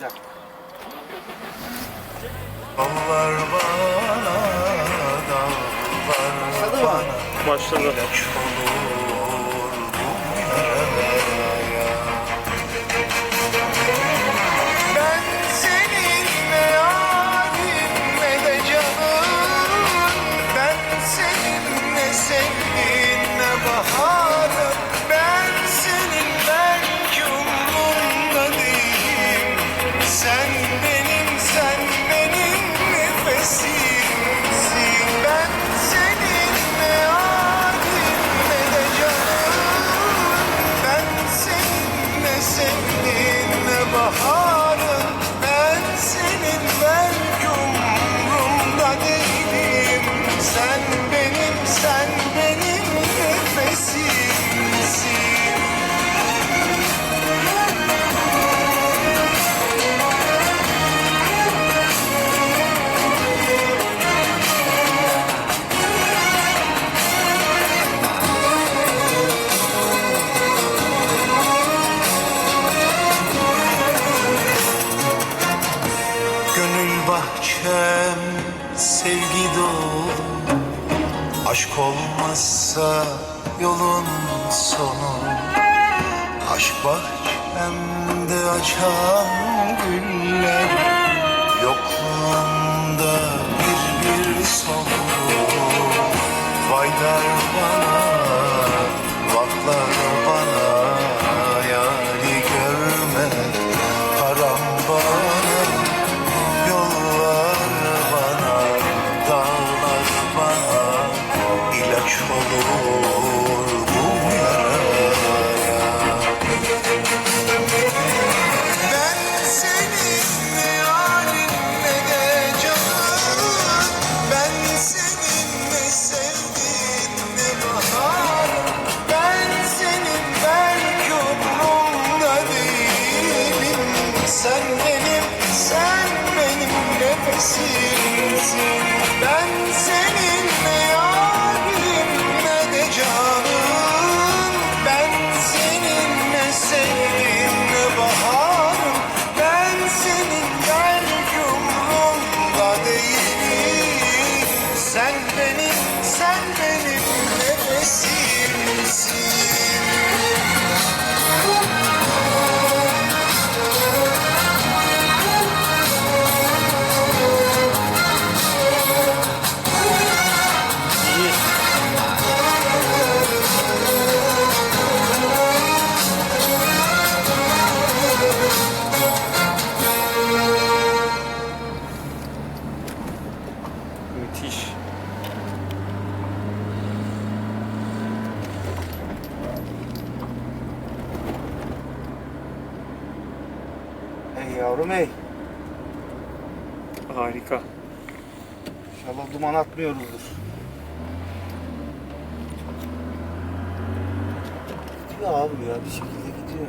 Dallar bana, mı? bana Başladı. Aşk olmazsa yolun sonu. Aşk bahçemde açan güller olur bu yaraya. Ben senin ne halin ne de canın Ben senin ne sevdiğin ne baharın Ben senin belki umrumda değilim Sen benim, sen benim nefesimsin sen benim nefesimsin. Müthiş. Ey yavrum ey. Harika. İnşallah duman atmıyoruzdur. Gidiyor abi ya bir şekilde gidiyor.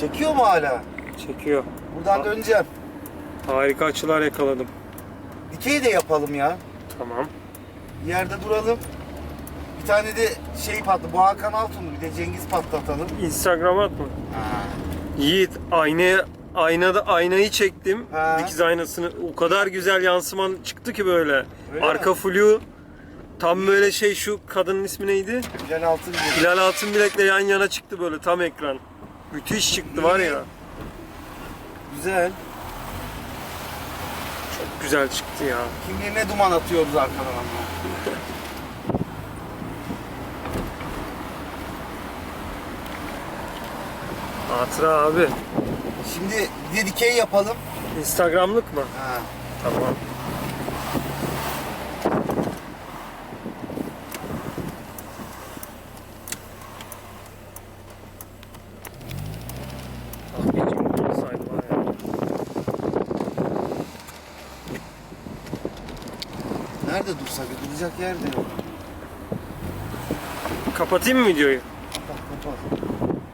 Çekiyor mu hala? Çekiyor. Buradan Ha- döneceğim. Harika açılar yakaladım. Dikeyi de yapalım ya. Tamam. Yerde duralım. Bir tane de şey patlı. Bu Hakan Altun'u bir de Cengiz patlatalım. Instagram'a atma. Yiğit aynaya aynada aynayı çektim. Ha. Dikiz aynasını. O kadar güzel yansıman çıktı ki böyle. Öyle Arka mi? flu tam böyle şey şu kadının ismi neydi? Bilal Altın. Hilal Altınbilek'le yan yana çıktı böyle tam ekran. Müthiş çıktı var ya. Güzel. Çok güzel çıktı ya. Kim bilir ne duman atıyoruz arkadan ama. Hatıra abi. Şimdi bir de dikey yapalım. Instagramlık mı? Ha. Tamam. Ah, geçim olsaydı var ya. Nerede dursak? Duracak yer de yok. Kapatayım mı videoyu?